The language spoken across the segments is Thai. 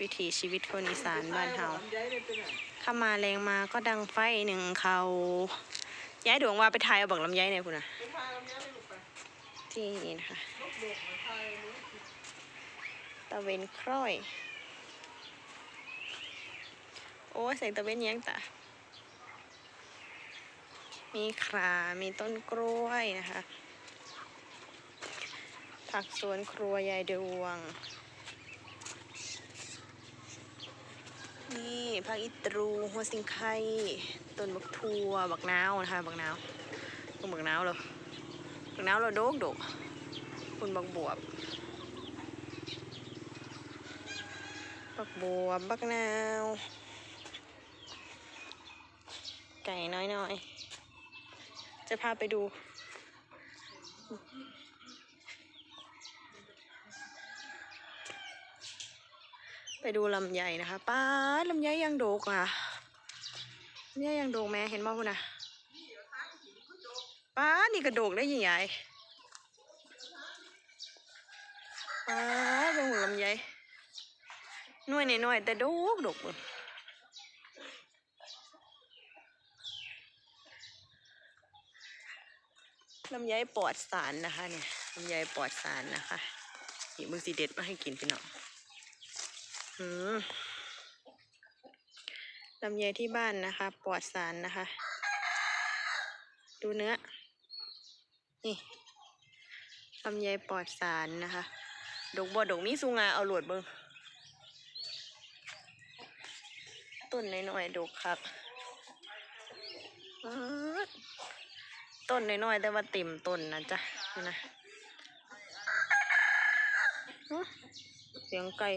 วิถีชีวิตคนอีสานบ้านเฮาเข้ามาแรงมาก็ดังไฟหนึ่งเขาย้ายดวงว่าไปทายเอาบักลำไยเนี่ยคุณนะไปพาลำยเลยลูกไปที่นี่นะคะลูกโบกมาไทยเลยตะเวนคร้อย โอ้ยแสงตะเวนย้งตามีครามีต้นกล้วยนะคะ ผักสวนครัวยายดวง นี่ผักอิตรูหัวสิงไข่ต้นบักทัวบักนาวนะคะบักนาวต้นบักนาวเหรอบักนาวเราโดกโดกคุณบักบวบบักบวบบักนาว ไก่น้อยๆจะพาไปดู ไปดูลำไยนะคะป้าลำไยยังโดกอะลำไยยังโดกแม่เห็นมั้ยคุณนะป้านี่กระโดกได้ยังไงป้าดเป็นหัวลำไยน่วยหน่อยแต่ดกดกเลยลำไยปลอดสารนะคะเนี่ยลำไยปลอดสารนะคะนี่มึงสีเด็ดมาให้กินพี่น้องอืม ลำไยที่บ้านนะคะ ปลอดสารนะคะ ดูเนื้อ นี่ลำไยปลอดสารนะคะ ดกบ่ดกมีสูงาเอาหลวดเบิงต้นน้อยๆดกครับต้นน้อยๆแต่ว่าเต็มต้นนะจ๊ะนะฮะเสียงไก่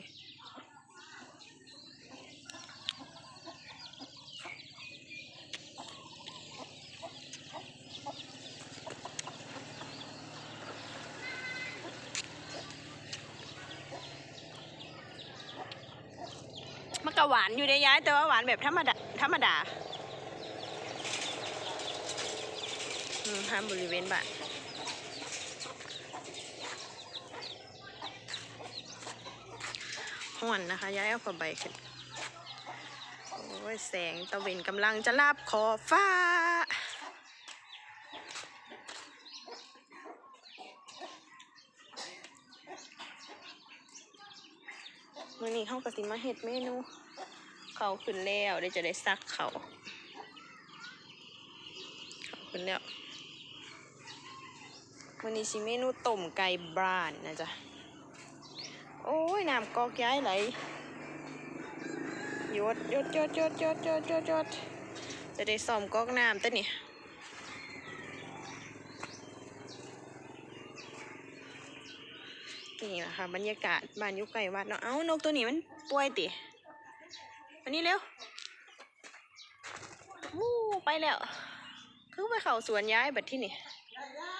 ก็หวานอยู่ได้ย้ายแต่ว่าหวานแบบธรรมดาธรรมดาห้ามบริเวณบ้านห่อนนะคะ ย้ายเอาผ้าใบขึ้นโอ้ยแสงตะเวนกำลังจะลับขอบฟ้า มื่อนี้เขาก็สิมาเฮ็ดเมนู เขาขึ้นแล้วเดี๋ยวจะได้ซักเขาเขาขึ้นแล้ววันนี้สิเมนูต้มไก่บรานนะจ๊ะ โอ้ยน้ำกอกย้ายไหลยดยดยดยดยดยดยดยดจะได้ซ่อมกอกน้ำตัวนี่นี่นะคะบรรยากาศบ้านยุไก่วัดเนาะ เอ้านกตัวนี้มันป่วยติ อันนี้เร็ววู้ไปแล้วคือไปเข้าสวนย้ายบัดที่นี่ยาย่า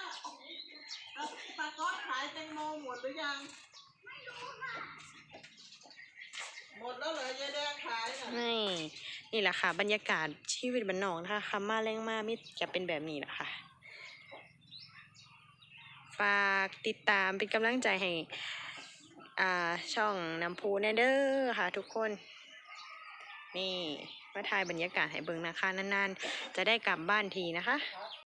เอาปลาก้อนขายแตงโมหมดหรือยัง หมดแล้วเหรอยายแดงขายน่ะนี่นี่แหละค่ะ บรรยากาศชีวิตบ้านนอกนะคะคำมาแรงมามิจะเป็นแบบนี้แหละค่ะ ฝากติดตามเป็นกำลังใจให้อ่าช่องน้ำพูแนเดอร์ค่ะทุกคน นี่มาถ่ายบรรยากาศให้เบิ่งนะคะนานๆ จะได้กลับบ้านทีนะคะ